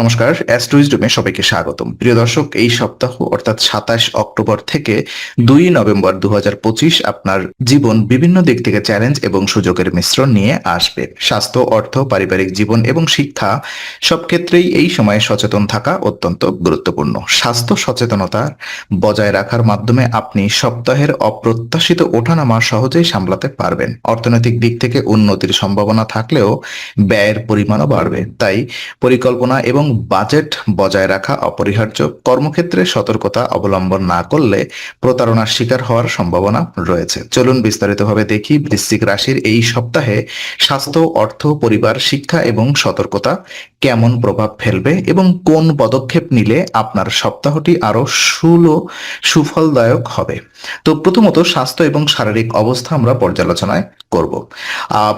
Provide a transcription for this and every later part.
নমস্কার, অ্যাস্ট্রোইজডমে সবাইকে স্বাগতম। প্রিয় দর্শক, এই সপ্তাহ, অর্থাৎ সাতাশ অক্টোবর থেকে দুই নভেম্বর দু হাজার পঁচিশ আপনার জীবন বিভিন্ন দিক থেকে চ্যালেঞ্জ এবং সুযোগের মিশ্রণ নিয়ে আসবে। স্বাস্থ্য, অর্থ, পারিবারিক জীবন এবং শিক্ষা সব ক্ষেত্রেই এই সময়ে সচেতন থাকা অত্যন্ত গুরুত্বপূর্ণ। স্বাস্থ্য সচেতনতা বজায় রাখার মাধ্যমে আপনি সপ্তাহের অপ্রত্যাশিত ওঠানামা সহজেই সামলাতে পারবেন। অর্থনৈতিক দিক থেকে উন্নতির সম্ভাবনা থাকলেও ব্যয়ের পরিমাণও বাড়বে। তাই পরিকল্পনা এবং বাজেট বজায় রাখা অপরিহার্য। কর্মক্ষেত্রে সতর্কতা অবলম্বন না করলে প্রতারণার শিকার হওয়ার সম্ভাবনা রয়েছে। চলুন বিস্তারিতভাবে দেখি বৃশ্চিক রাশির এই সপ্তাহে স্বাস্থ্য, অর্থ, পরিবার, শিক্ষা এবং সতর্কতা কেমন প্রভাব ফেলবে এবং কোন পদক্ষেপ নিলে আপনার সপ্তাহটি আরও সুল সুফলদায়ক হবে? তো প্রথমত স্বাস্থ্য এবং শারীরিক অবস্থা আমরা পর্যালোচনায় করব।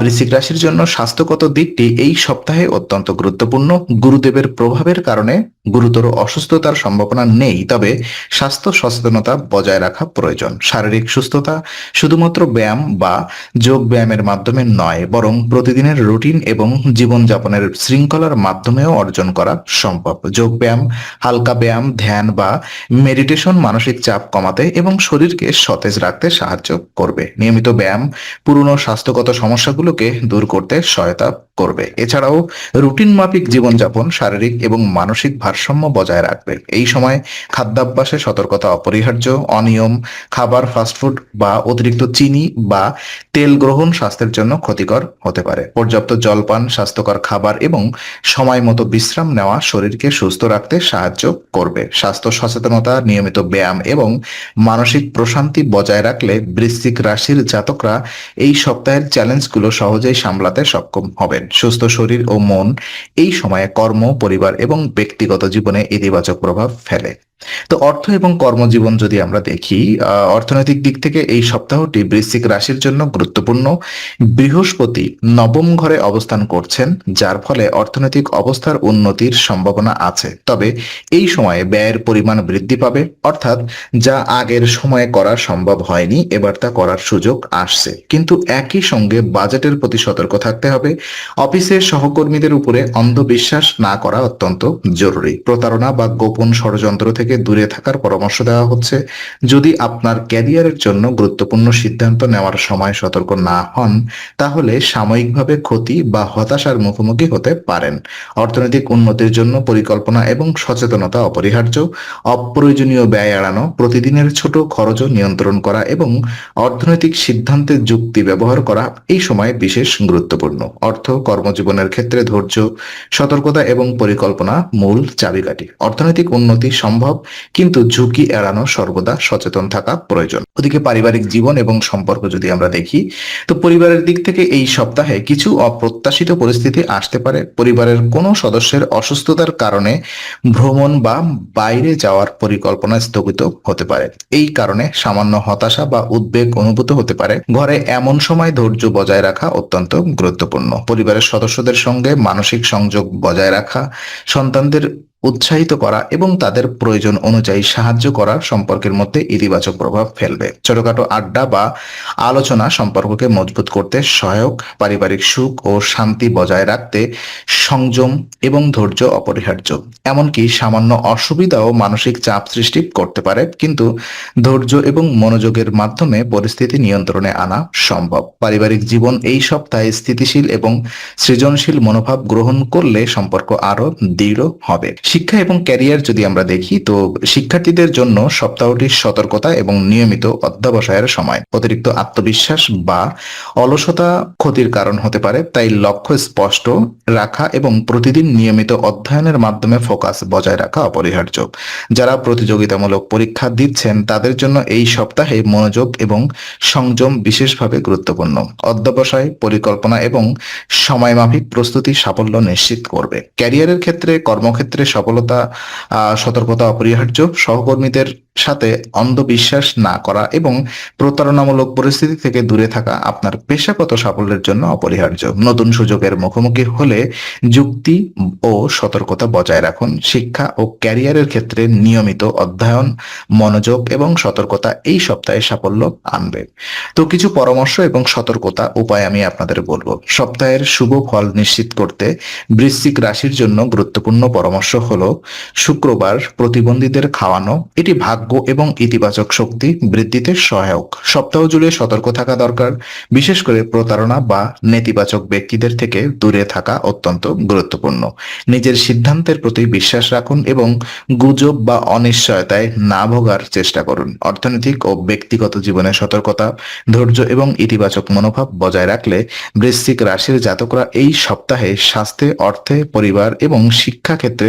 বৃশ্চিক রাশির জন্য স্বাস্থ্যগত দিকটি এই সপ্তাহে অত্যন্ত গুরুত্বপূর্ণ। গুরুদেবের প্রভাবের কারণে গুরুতর অসুস্থতার সম্ভাবনা নেই, তবে স্বাস্থ্য সচেতনতা বজায় রাখা প্রয়োজন। শারীরিক সুস্থতা শুধুমাত্র ব্যায়াম বা যোগ ব্যায়ামের মাধ্যমে নয়, বরং প্রতিদিনের রুটিন এবং জীবনযাপনের শৃঙ্খলার মাধ্যমেও অর্জন করা সম্ভব। যোগ ব্যায়াম, হালকা ব্যায়াম, ধ্যান বা মেডিটেশন মানসিক চাপ কমাতে এবং শরীরকে সতেজ রাখতে সাহায্য করবে। নিয়মিত ব্যায়াম, পুরনো স্বাস্থ্যগত সমস্যাগুলোকে দূর করতে সহায়তা করবে। এছাড়াও রুটিন মাফিক জীবনযাপন শারীরিক এবং মানসিক ভারসাম্য বজায় রাখবে। এই সময় খাদ্যাভ্যাসে সতর্কতা অপরিহার্য, অনিয়ম, খাবার ফাস্টফুড বা অতিরিক্ত চিনি বা তেল গ্রহণ স্বাস্থ্যের জন্য ক্ষতিকর হতে পারে। পর্যাপ্ত জলপান, স্বাস্থ্যকর খাবার এবং সময় মতো বিশ্রাম নেওয়া শরীরকে সুস্থ রাখতে সাহায্য করবে। স্বাস্থ্য সচেতনতা, নিয়মিত ব্যায়াম এবং মানসিক প্রশান্তি বজায় রাখলে বৃশ্চিক রাশির জাতকরা এই সপ্তাহের চ্যালেঞ্জগুলো সহজেই সামলাতে সক্ষম হবেন। সুস্থ শরীর ও মন এই সময়ে কর্ম, পরিবার এবং ব্যক্তিগত জীবনে ইতিবাচক প্রভাব ফেলে। তো অর্থ এবং কর্মজীবন যদি আমরা দেখি অর্থনৈতিক দিক থেকে এই সপ্তাহটি বৃশ্চিক রাশির জন্য গুরুত্বপূর্ণ। বৃহস্পতি নবম ঘরে অবস্থান করছেন, যার ফলে অর্থনৈতিক অবস্থার উন্নতির সম্ভাবনা আছে। তবে এই সময়ে ব্যয়ের পরিমাণ বৃদ্ধি পাবে, অর্থাৎ যা আগের সময়ে করা সম্ভব হয়নি, এবার তা করার সুযোগ আসছে। কিন্তু একই সঙ্গে বাজেটের প্রতি সতর্ক থাকতে হবে। অফিসের সহকর্মীদের উপরে অন্ধবিশ্বাস না করা অত্যন্ত জরুরি। প্রতারণা বা গোপন ষড়যন্ত্র থেকে দূরে থাকার পরামর্শ দেওয়া হচ্ছে। যদি আপনার ক্যারিয়ারের জন্য গুরুত্বপূর্ণ সিদ্ধান্ত নেওয়ার সময় সতর্ক না হন, তাহলে সাময়িকভাবে ক্ষতি বা হতাশার মুখোমুখি হতে পারেন। অর্থনৈতিক উন্নতির জন্য পরিকল্পনা এবং সচেতনতা অপরিহার্য। অপ্রয়োজনীয় ব্যয় এড়ানো, প্রতিদিনের ছোট খরচও নিয়ন্ত্রণ করা এবং অর্থনৈতিক সিদ্ধান্তের যুক্তি ব্যবহার করা এই সময় বিশেষ গুরুত্বপূর্ণ। অর্থ, কর্মজীবনের ক্ষেত্রে ধৈর্য, সতর্কতা এবং পরিকল্পনা মূল চাবিকাঠি। অর্থনৈতিক উন্নতি সম্ভব কিন্তু ঝুঁকি এড়ানো সর্বদা সচেতন থাকা প্রয়োজন। ওদিকে পারিবারিক জীবন এবং সম্পর্ক যদি আমরা দেখি, তো পরিবারের দিক থেকে এই সপ্তাহে কিছু অপ্রত্যাশিত পরিস্থিতি আসতে পারে। পরিবারের কোনো সদস্যের অসুস্থতার কারণে ভ্রমণ বা বাইরে যাওয়ার পরিকল্পনা স্থগিত হতে পারে। এই কারণে সামান্য হতাশা বা উদ্বেগ অনুভূত হতে পারে। ঘরে এমন সময় ধৈর্য বজায় রাখা অত্যন্ত গুরুত্বপূর্ণ। পরিবারের সদস্যদের সঙ্গে মানসিক সংযোগ বজায় রাখা, সন্তানদের উৎসাহিত করা এবং তাদের প্রয়োজন অনুযায়ী সাহায্য করা সম্পর্কের মধ্যে ইতিবাচক প্রভাব ফেলবে। ছোটখাটো আড্ডা বা আলোচনা সম্পর্ককে মজবুত করতে সহায়ক পারিবারিক সুখ ও শান্তি বজায় রাখতে সংযম এবং ধৈর্য অপরিহার্য। এমনকি সামান্য অসুবিধাও মানসিক চাপ সৃষ্টি করতে পারে, কিন্তু ধৈর্য এবং মনোযোগের মাধ্যমে পরিস্থিতি নিয়ন্ত্রণে আনা সম্ভব। পারিবারিক জীবন এই সপ্তাহে স্থিতিশীল এবং সৃজনশীল মনোভাব গ্রহণ করলে সম্পর্ক আরও দৃঢ় হবে। শিক্ষা এবং ক্যারিয়ার যদি আমরা দেখি, তো শিক্ষার্থীদের জন্য সপ্তাহটি সতর্কতা এবং নিয়মিত অধ্যাবসায়ের সময় অতিরিক্ত আত্মবিশ্বাস বা অলসতা ক্ষতির কারণ হতে পারে। তাই লক্ষ্য স্পষ্ট রাখা এবং প্রতিদিন নিয়মিত অধ্যয়নের মাধ্যমে ফোকাস বজায় রাখা অপরিহার্য। যারা প্রতিযোগিতামূলক পরীক্ষা দিচ্ছেন, তাদের জন্য এই সপ্তাহে মনোযোগ এবং সংযম বিশেষভাবে গুরুত্বপূর্ণ। অধ্যবসায়, পরিকল্পনা এবং সময়মাফিক প্রস্তুতি সাফল্য নিশ্চিত করবে। ক্যারিয়ারের ক্ষেত্রে কর্মক্ষেত্রে সব সফলতা সতর্কতা অপরিহার্য, সহকর্মীদের সাথে অন্ধবিশ্বাস না করা এবং প্রতারণামূলক পরিস্থিতি থেকে দূরে থাকা আপনার পেশাগত সাফল্যের জন্য অপরিহার্য। নতুন সুযোগের মুখোমুখি হলে যুক্তি ও সতর্কতা বজায় রাখুন। শিক্ষা ও ক্যারিয়ারের ক্ষেত্রে নিয়মিত অধ্যয়ন, মনোযোগ এবং সতর্কতা এই সপ্তাহে সাফল্য আনবে। তো কিছু পরামর্শ এবং সতর্কতা উপায় আমি আপনাদের বলব। সপ্তাহের শুভ ফল নিশ্চিত করতে বৃশ্চিক রাশির জন্য গুরুত্বপূর্ণ পরামর্শ হলো শুক্রবার প্রতিবন্ধীদের খাওয়ানো, এটি ভাগ্য এবং ইতিবাচক শক্তি বৃদ্ধিতে সহায়ক। সপ্তাহ জুড়ে সতর্ক থাকা দরকার, বিশেষ করে প্রতারণা বা নেতিবাচক ব্যক্তিদের থেকে দূরে থাকা অত্যন্ত গুরুত্বপূর্ণ। নিজের সিদ্ধান্তের প্রতি বিশ্বাস রাখুন এবং গুজব বা অনিশ্চয়তায় না ভোগার চেষ্টা করুন। অর্থনৈতিক ও ব্যক্তিগত জীবনে সতর্কতা, ধৈর্য এবং ইতিবাচক মনোভাব বজায় রাখলে বৃশ্চিক রাশির জাতকরা এই সপ্তাহে স্বাস্থ্যে, অর্থে, পরিবার এবং শিক্ষা ক্ষেত্রে